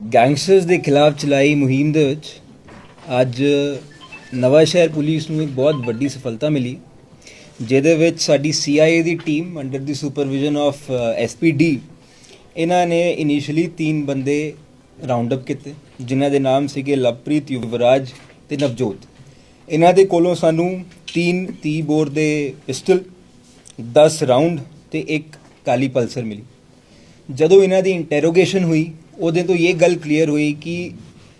Gangsters ਦੇ ਖਿਲਾਫ ਚਲਾਈ ਮੁਹਿੰਮ ਦੇ ਵਿੱਚ ਅੱਜ ਨਵਾਂ ਸ਼ਹਿਰ ਪੁਲਿਸ ਨੂੰ ਇੱਕ ਬਹੁਤ ਵੱਡੀ ਸਫਲਤਾ ਮਿਲੀ, ਜਿਹਦੇ ਵਿੱਚ ਸਾਡੀ CIA ਦੀ ਟੀਮ ਅੰਡਰ ਦੀ ਸੁਪਰਵਿਜ਼ਨ ਆਫ SPD ਇਹਨਾਂ ਨੇ ਇਨੀਸ਼ੀਅਲੀ ਤਿੰਨ ਬੰਦੇ ਰਾਉਂਡ ਅਪ ਕੀਤੇ, ਜਿਨ੍ਹਾਂ ਦੇ ਨਾਮ ਸੀਗੇ ਲਵਪ੍ਰੀਤ ਯੁਵਰਾਜ ਤੇ ਨਵਜੋਤ। ਇਹਨਾਂ ਦੇ ਕੋਲੋਂ ਸਾਨੂੰ ਤਿੰਨ 30 ਬੋਰ ਦੇ ਪਿਸਟਲ 10 ਰਾਉਂਡ ਤੇ ਇੱਕ ਕਾਲੀ ਪਲਸਰ ਮਿਲੀ। ਜਦੋਂ ਇਹਨਾਂ ਦੀ ਇੰਟਰੋਗੇਸ਼ਨ ਹੋਈ ਉਹਦੇ ਤੋਂ ਇਹ ਗੱਲ ਕਲੀਅਰ ਹੋਈ ਕਿ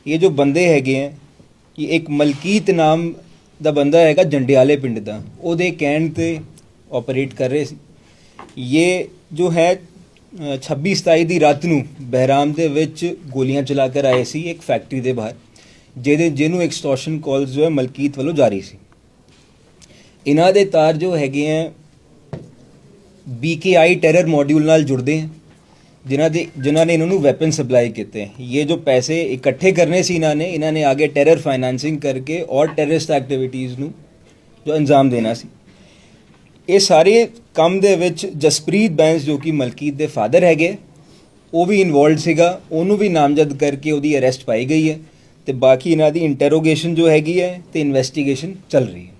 ਇਹ ਜੋ ਬੰਦੇ ਹੈਗੇ ਹੈ ਕਿ ਇੱਕ ਮਲਕੀਤ ਨਾਮ ਦਾ ਬੰਦਾ ਹੈਗਾ ਜੰਡਿਆਲੇ ਪਿੰਡ ਦਾ। ਉਹਦੇ ਕਹਿਣ ਤੇ ਆਪਰੇਟ ਕਰ ਰਹੇ ਸੀ। ਇਹ ਜੋ ਹੈ ਅ, 26 27 ਦੀ ਰਾਤ ਨੂੰ ਬਹਿਰਾਮ ਦੇ ਵਿੱਚ ਗੋਲੀਆਂ ਚਲਾ ਕੇ ਆਏ ਸੀ ਇੱਕ ਫੈਕਟਰੀ ਦੇ ਬਾਹਰ ਜਿਹਦੇ ਜਿਹਨੂੰ ਐਕਸਟੋਰਸ਼ਨ ਕਾਲਸ ਜੋ ਹੈ ਮਲਕੀਤ ਵੱਲੋਂ ਜਾਰੀ ਸੀ। ਇਹਨਾਂ ਦੇ ਤਾਰ ਜੋ ਹੈਗੇ ਹੈ BKI ਟੈਰਰ ਮੋਡਿਊਲ ਨਾਲ ਜੁੜਦੇ ਹਨ ਜਿਨ੍ਹਾਂ ਦੇ ਜਿਨ੍ਹਾਂ ਨੇ ਇਹਨਾਂ ਨੂੰ ਵੈਪਨ ਸਪਲਾਈ ਕੀਤੇ ਹੈ। ਇਹ ਜੋ ਪੈਸੇ ਇਕੱਠੇ ਕਰਨੇ ਸੀ ਇਹਨਾਂ ਨੇ ਇਹਨਾਂ ਨੇ ਆਗੇ ਟੈਰਰ ਫਾਈਨੈਂਸਿੰਗ ਕਰਕੇ ਔਰ ਟੈਰਰਿਸਟ ਐਕਟੀਵਿਟੀਜ਼ ਨੂੰ ਜੋ ਅੰਜਾਮ ਦੇਣਾ ਸੀ ਇਹ ਸਾਰੇ ਕੰਮ ਦੇ ਵਿੱਚ ਜਸਪ੍ਰੀਤ ਬੈਂਸ ਜੋ ਕਿ ਮਲਕੀਤ ਦੇ ਫਾਦਰ ਹੈਗੇ ਉਹ ਵੀ ਇਨਵੋਲਡ ਸੀਗਾ ਉਹਨੂੰ ਵੀ ਨਾਮਜ਼ਦ ਕਰਕੇ ਉਹਦੀ ਅਰੈਸਟ ਪਾਈ ਗਈ ਹੈ ਤੇ ਬਾਕੀ ਇਹਨਾਂ ਦੀ ਇੰਟਰੋਗੇਸ਼ਨ ਜੋ ਹੈਗੀ ਹੈ ਤੇ ਇਨਵੈਸਟੀਗੇਸ਼ਨ ਚੱਲ ਰਹੀ ਹੈ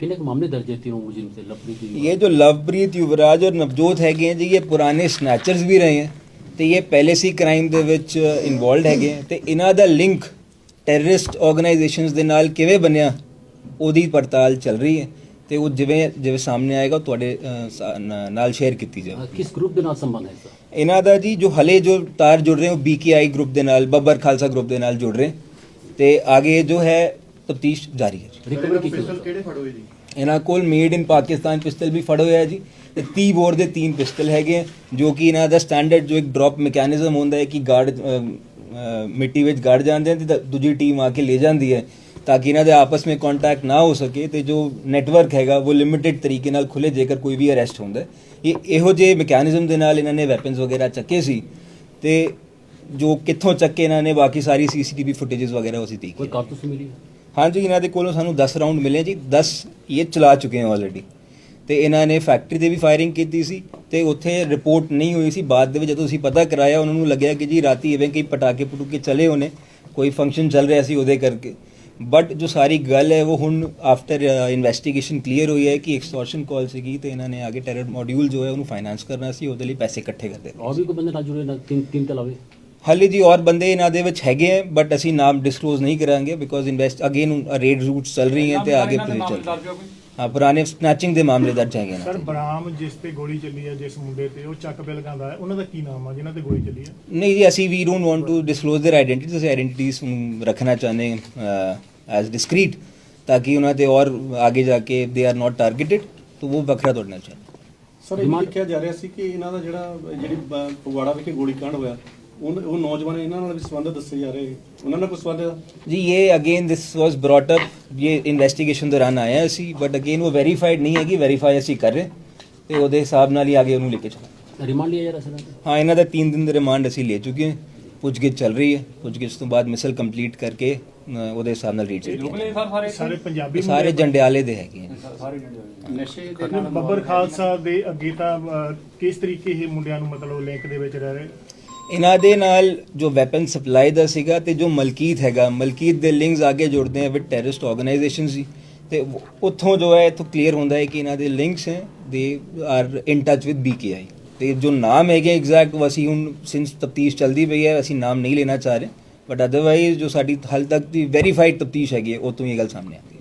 कितने के मामले दर्ज है तीनों मुजिम से लवप्रीत युवराज? ये जो लवप्रीत युवराज और नवजोत ਹੈਗੇ ਹੈ ਜੀ ਇਹ ਪੁਰਾਣੇ ਸਨੈਚਰਸ ਵੀ ਰਹੇ ਹੈ ਤੇ ਇਹ ਪਹਿਲੇ ਸੀ ਕ੍ਰਾਈਮ ਦੇ ਵਿੱਚ ਇਨਵੋਲਡ ਹੈਗੇ ਤੇ ਇਹਨਾਂ ਦਾ ਲਿੰਕ ਟੈਰਰਿਸਟ ਆਰਗੇਨਾਈਜੇਸ਼ਨਸ ਦੇ ਨਾਲ ਕਿਵੇਂ ਬਣਿਆ ਉਹਦੀ ਪੜਤਾਲ ਚੱਲ ਰਹੀ ਹੈ ਤੇ ਉਹ ਜਿਵੇਂ ਜਿਵੇਂ ਸਾਹਮਣੇ ਆਏਗਾ ਉਹ ਤੁਹਾਡੇ ਨਾਲ ਸ਼ੇਅਰ ਕੀਤੀ ਜਾਵੇ। ਕਿਸ ਗਰੁੱਪ ਦੇ ਨਾਲ ਸੰਬੰਧ ਹੈ ਸਰ ਇਹਨਾਂ ਦਾ ਜੀ ਜੋ ਹਲੇ ਜੋ ਤਾਰ ਜੁੜ ਰਹੇ ਹੋ ਬੀਕੇਆਈ ਗਰੁੱਪ ਦੇ ਨਾਲ ਬੱਬਰ ਖਾਲਸਾ ਗਰੁੱਪ ਦੇ ਨਾਲ ਜੁੜ ਰਹੇ। ਤੇ ਆਗੇ ਜੋ ਹੈ ਤਫਤੀਸ਼ ਜਾਰੀ ਹੈ ਰਿਕਵਰੀ ਕਿਹੜੇ ਫੜ ਹੋਏ ਜੀ? ਇਹਨਾਂ ਕੋਲ ਮੇਡ ਇਨ ਪਾਕਿਸਤਾਨ ਪਿਸਟਲ ਵੀ ਫੜ ਹੋਇਆ ਜੀ ਤੇ 30 ਬੋਰ ਦੇ 3 ਪਿਸਟਲ ਹੈਗੇ ਜੋ ਕਿ ਇਹਨਾਂ ਦਾ ਸਟੈਂਡਰਡ ਜੋ ਇੱਕ ਡ੍ਰੌਪ ਮੈਕੈਨਿਜ਼ਮ ਹੁੰਦਾ ਹੈ ਕਿ ਗਾਰਡ ਮਿੱਟੀ ਵਿੱਚ ਗੜ ਜਾਂਦੇ ਹਨ ਤੇ ਦੂਜੀ ਟੀਮ ਆ ਕੇ ਲੈ ਜਾਂਦੀ ਹੈ ਤਾਂ ਕਿ ਇਹਨਾਂ ਦੇ ਆਪਸ ਵਿੱਚ ਕੰਟੈਕਟ ਨਾ ਹੋ ਸਕੇ ਤੇ ਜੋ ਨੈਟਵਰਕ ਹੈਗਾ ਉਹ ਲਿਮਿਟਿਡ ਤਰੀਕੇ ਨਾਲ ਖੁੱਲੇ ਜੇਕਰ ਕੋਈ ਵੀ ਅਰੈਸਟ ਹੁੰਦਾ ਇਹ ਇਹੋ ਜੇ ਮੈਕੈਨਿਜ਼ਮ ਦੇ ਨਾਲ ਇਹਨਾਂ ਨੇ ਵੈਪਨਸ ਵਗੈਰਾ ਚੱਕੇ ਸੀ ਤੇ ਜੋ ਕਿੱਥੋਂ ਚੱਕੇ ਇਹਨਾਂ ਨੇ ਬਾਕੀ ਸਾਰੀ ਸੀਸੀਟੀਵੀ ਫੁਟੇजेस ਵਗੈਰਾ ਉਸੇ ਤੀਕ ਕੋਈ ਕਾਰਤੂਸ ਮਿਲੀ ਹਾਂਜੀ, ਇਹਨਾਂ ਦੇ ਕੋਲੋਂ ਸਾਨੂੰ 10 ਰਾਊਂਡ ਮਿਲੇ ਜੀ। 10 ਇਹ ਚਲਾ ਚੁੱਕੇ ਹਨ ਆਲਰੇਡੀ ਤੇ ਇਹਨਾਂ ਨੇ ਫੈਕਟਰੀ ਤੇ ਵੀ ਫਾਇਰਿੰਗ ਕੀਤੀ ਸੀ ਤੇ ਉੱਥੇ ਰਿਪੋਰਟ ਨਹੀਂ ਹੋਈ ਸੀ। ਬਾਅਦ ਦੇ ਵਿੱਚ ਜਦੋਂ ਅਸੀਂ ਪਤਾ ਕਰਾਇਆ, ਉਹਨਾਂ ਨੂੰ ਲੱਗਿਆ ਕਿ ਜੀ ਰਾਤੀ ਇਵੇਂ ਕਈ ਪਟਾਕੇ ਪਟੂਕੇ ਚਲੇ ਹੋਣੇ ਕੋਈ ਫੰਕਸ਼ਨ ਚੱਲ ਰਿਹਾ ਸੀ ਉਹਦੇ ਕਰਕੇ। ਬਟ ਜੋ ਸਾਰੀ ਗੱਲ ਹੈ, ਉਹ ਹੁਣ ਆਫਟਰ ਇਨਵੈਸਟੀਗੇਸ਼ਨ ਕਲੀਅਰ ਹੋਈ ਹੈ ਕਿ ਐਕਸਟੋਰਸ਼ਨ ਕਾਲ ਸੀਗੀ ਤੇ ਇਹਨਾਂ ਨੇ ਆਗੇ ਟੈਰਰ ਮੋਡਿਊਲ ਜੋ ਹੈ ਉਹਨੂੰ ਫਾਈਨਾਂਸ ਕਰਨਾ ਸੀ, ਉਹਦੇ ਲਈ ਪੈਸੇ ਇਕੱਠੇ ਕਰਦੇ ਹੋਰ ਵੀ ਕੋਈ ਬੰਦੇ ਨਾਲ ਜੁੜੇ ਨਾ? ਤਿੰਨ ਤਿੰਨ ਤਲਾਵੇ ਹਾਲੇ ਜੀ ਔਰ ਬੰਦੇ ਇਹਨਾਂ ਦੇ ਵਿੱਚ ਹੈਗੇ ਹੈ ਬਟ ਅਸੀਂ ਨਾਮ ਡਿਸਕਲੋਜ਼ ਨਹੀਂ ਕਰਾਂਗੇ because invest again raid routes ਚੱਲ ਰਹੀ ਹੈ ਤੇ ਆਗੇ ਪੁਲਿਸ ਚੱਲ ਰਹੀ ਹੈ ਹਾਂ ਪੁਰਾਣੇ ਸਨੈਚਿੰਗ ਦੇ ਮਾਮਲੇ ਦਰਜ ਹੈਗੇ ਸਰ ਨੇ ਬਰਾਮ ਜਿਸ ਤੇ ਗੋਲੀ ਚੱਲੀ ਹੈ ਜਿਸ ਮੁੰਡੇ ਤੇ ਉਹ ਚੱਕ ਬਿਲ ਲਗਾਉਂਦਾ ਹੈ ਉਹਨਾਂ ਦਾ ਕੀ ਨਾਮ ਆ ਜਿਨ੍ਹਾਂ ਤੇ ਗੋਲੀ ਚੱਲੀ ਹੈ ਨਹੀਂ ਜੀ ਅਸੀਂ ਵੀ don't want to disclose their identities ਅਸੀਂ ਆਇਡੈਂਟੀਟੀਜ਼ ਨੂੰ ਰੱਖਣਾ ਚਾਹੁੰਦੇ ਹਾਂ ਐਜ਼ ਡਿਸਕ੍ਰੀਟ ਤਾਂ ਕਿ ਉਹਨਾਂ ਤੇ ਔਰ ਆਗੇ ਜਾ ਕੇ ਦੇ ਆਰ ਨਾਟ ਟਾਰਗੇਟਡ ਤਾਂ ਉਹ ਵੱਖਰਾ ਤੋੜਨਾ ਚਾਹੁੰਦੇ ਸਰ ਇਹ ਵੀ ਲਿਖਿਆ ਜਾ ਰਿਹਾ ਸੀ ਕਿ ਇਹਨਾਂ ਦਾ ਜਿਹੜਾ ਜਿਹੜੀ ਬ- ਫਗਵਾੜਾ ਵਿਖੇ ਗੋਲੀ ਕਾਂਡ ਹੋਇਆ ਉਹ ਉਹ ਨੌਜਵਾਨ ਇਹਨਾਂ ਨਾਲ ਵੀ ਸੰਬੰਧ ਦੱਸੇ ਜਾ ਰਹੇ ਉਹਨਾਂ ਨਾਲ ਕੋਈ ਸੰਬੰਧ ਹੈ? ਜੀ ਇਹ again this was brought up ਇਹ ਇਨਵੈਸਟੀਗੇਸ਼ਨ ਦੌਰਾਨ ਆਇਆ ਸੀ ਬਟ ਅਗੇਨ ਉਹ ਵੈਰੀਫਾਈਡ ਨਹੀਂ ਹੈਗੀ ਵੈਰੀਫਾਈ ਅਸੀਂ ਕਰ ਰਹੇ ਤੇ ਉਹਦੇ ਹਿਸਾਬ ਨਾਲ ਹੀ ਆਗੇ ਉਹਨੂੰ ਲੈ ਕੇ ਚੱਲਾਂਗੇ रिमांड लिया जा रहा है सर ਹਾਂ ਇਹਨਾਂ ਦਾ 3 ਦਿਨ ਦਾ ਰਿਮਾਂਡ ਅਸੀਂ ਲੈ ਚੁੱਕੇ ਹਾਂ ਪੁੱਛਗਿੱਛ ਚੱਲ ਰਹੀ ਹੈ ਪੁੱਛਗਿੱਛ ਤੋਂ ਬਾਅਦ ਮਿਸਲ ਕੰਪਲੀਟ ਕਰਕੇ ਅ, ਉਹਦੇ ਹਿਸਾਬ ਨਾਲ ਰੀਡ ਚੱਲੇਗੀ ਸਾਰੇ ਪੰਜਾਬੀ ਸਾਰੇ ਜੰਡਿਆਲੇ ਦੇ ਹੈਗੇ ਹੈ ਨਸ਼ੇ ਦੇ ਮੁੰਡੇ ਬੱਬਰ ਖਾਲਸਾ ਦੇ ਅੱਗੇ ਤਾਂ ਅਹ, ਕਿਸ ਤਰੀਕੇ ਇਹ ਮੁੰਡਿਆਂ ਨੂੰ ਮਤਲਬ ਲਿੰਕ ਦੇ ਵਿੱਚ ਰਹਿ ਰਹੇ ਇਹਨਾਂ ਦੇ ਨਾਲ ਜੋ ਵੈਪਨ ਸਪਲਾਈ ਦਾ ਸੀਗਾ ਤੇ ਜੋ ਮਲਕੀਤ ਹੈਗਾ, ਮਲਕੀਤ ਦੇ ਲਿੰਕਸ ਆਗੇ ਜੁੜਦੇ ਆ ਵਿਦ ਟੈਰਰਿਸਟ ਆਰਗੇਨਾਈਜੇਸ਼ਨ ਸੀ ਤੇ ਉੱਥੋਂ ਜੋ ਹੈ, ਇਥੋਂ ਕਲੀਅਰ ਹੁੰਦਾ ਹੈ ਕਿ ਇਹਨਾਂ ਦੇ ਲਿੰਕਸ ਹੈ they are in touch with BKI ਤੇ ਜੋ ਨਾਮ ਹੈਗੇ ਐਗਜ਼ੈਕਟ ਅਸੀਂ ਹੁਣ ਸਿੰਸ ਤਫਤੀਸ਼ ਚੱਲਦੀ ਪਈ ਹੈ, ਅਸੀਂ ਨਾਮ ਨਹੀਂ ਲੈਣਾ ਚਾਹ ਰਹੇ। ਬਟ ਅਦਰਵਾਈਜ਼ ਜੋ ਸਾਡੀ ਹਾਲ ਤੱਕ ਦੀ ਵੈਰੀਫਾਈਡ ਤਫਤੀਸ਼ ਹੈਗੀ ਹੈ, ਉਹ ਤੋਂ ਇਹ ਗੱਲ ਸਾਹਮਣੇ ਆਈ